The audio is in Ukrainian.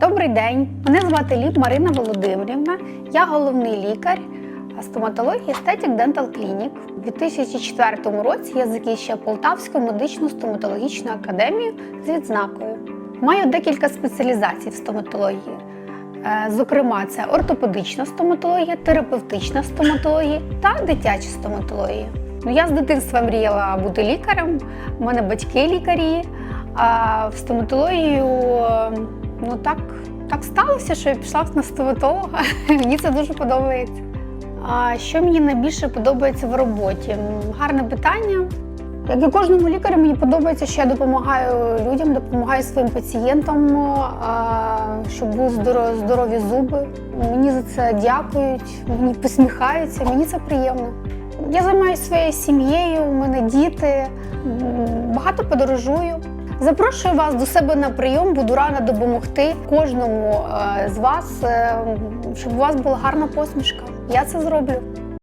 Добрий день, мене звати Ліп Марина Володимирівна. Я головний лікар стоматології Естетік Dental Clinic. У 2004 році я закінчила Полтавську медичну стоматологічну академію з відзнакою. Маю декілька спеціалізацій в стоматології. Е, Зокрема, це ортопедична стоматологія, терапевтична стоматологія та дитяча стоматологія. Ну, я з дитинства мріяла бути лікарем. У мене батьки лікарі. А в стоматологію ну так, так сталося, що я пішла на стоматолога. Мені це дуже подобається. А що мені найбільше подобається в роботі? Гарне питання. Як і кожному лікарю, мені подобається, що я допомагаю людям, допомагаю своїм пацієнтам, щоб були здорові, здорові зуби. Мені за це дякують, мені посміхаються, мені це приємно. Я займаюся своєю сім'єю, у мене діти, багато подорожую. Запрошую вас до себе на прийом, буду рада допомогти кожному е, з вас, е, щоб у вас була гарна посмішка. Я це зроблю.